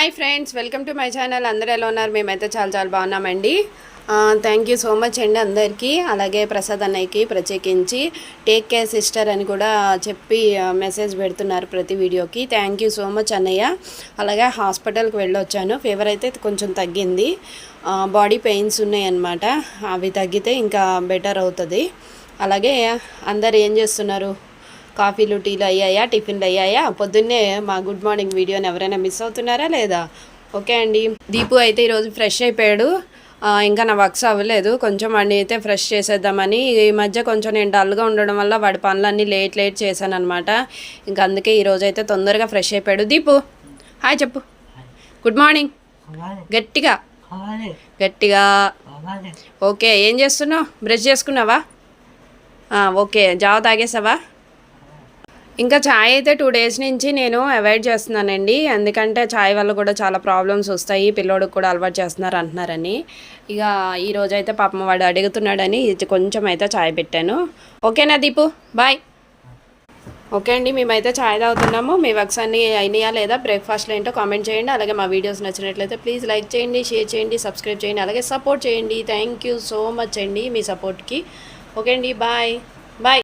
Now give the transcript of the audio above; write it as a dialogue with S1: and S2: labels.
S1: Hi friends welcome to my channel అందరూ ఎలా ఉన్నారు? మేమైతే చాలా చాలా బాగున్నామండి. థ్యాంక్ యూ సో మచ్ అండి అందరికీ. అలాగే ప్రసాద్ అన్నయ్యకి ప్రత్యేకించి టేక్ కేర్ సిస్టర్ అని కూడా చెప్పి మెసేజ్ పెడుతున్నారు ప్రతి వీడియోకి. థ్యాంక్ యూ సో మచ్ అన్నయ్య. అలాగే హాస్పిటల్కి వెళ్ళొచ్చాను. ఫీవర్ అయితే కొంచెం తగ్గింది. బాడీ పెయిన్స్ ఉన్నాయన్నమాట అవి తగ్గితే ఇంకా బెటర్ అవుతుంది. అలాగే అందరు ఏం చేస్తున్నారు? కాఫీలు టీలు అయ్యాయా? టిఫిన్లు అయ్యాయా? పొద్దున్నే మా గుడ్ మార్నింగ్ వీడియోని ఎవరైనా మిస్ అవుతున్నారా లేదా? ఓకే అండి. దీపు అయితే ఈరోజు ఫ్రెష్ అయిపోయాడు. ఇంకా నా వర్క్స్ అవ్వలేదు. కొంచెం వాడిని అయితే ఫ్రెష్ చేసేద్దామని ఈ మధ్య కొంచెం నేను డల్గా ఉండడం వల్ల వాడి పనులన్నీ లేట్ లేట్ చేశాను అనమాట ఇంకా అందుకే ఈరోజు అయితే తొందరగా ఫ్రెష్ అయిపోయాడు. దీపు హాయ్ చెప్పు. Good morning. గట్టిగా. గట్టిగా. ఓకే ఏం చేస్తున్నావు? బ్రష్ చేసుకున్నావా? ఓకే జావ తాగేసావా? ఇంకా ఛాయ్ అయితే టూ డేస్ నుంచి నేను అవాయిడ్ చేస్తున్నానండి. ఎందుకంటే ఛాయ్ వల్ల కూడా చాలా ప్రాబ్లమ్స్ వస్తాయి. పిల్లోడికి కూడా అలవాటు చేస్తున్నారు అంటున్నారని. ఇక ఈ అయితే పాపం వాడు అడుగుతున్నాడని కొంచెం అయితే ఛాయ్ పెట్టాను. ఓకేనా దీపు? బాయ్ ఓకే అండి మేమైతే ఛాయ్ తాగుతున్నాము. మీ వర్క్స్ అన్నీ అయినాయా లేదా? బ్రేక్ఫాస్ట్లో ఏంటో కామెంట్ చేయండి. అలాగే మా వీడియోస్ నచ్చినట్లయితే ప్లీజ్ లైక్ చేయండి షేర్ చేయండి సబ్స్క్రైబ్ చేయండి అలాగే సపోర్ట్ చేయండి. థ్యాంక్ యూ సో మచ్ అండి మీ సపోర్ట్కి ఓకే అండి బాయ్ బాయ్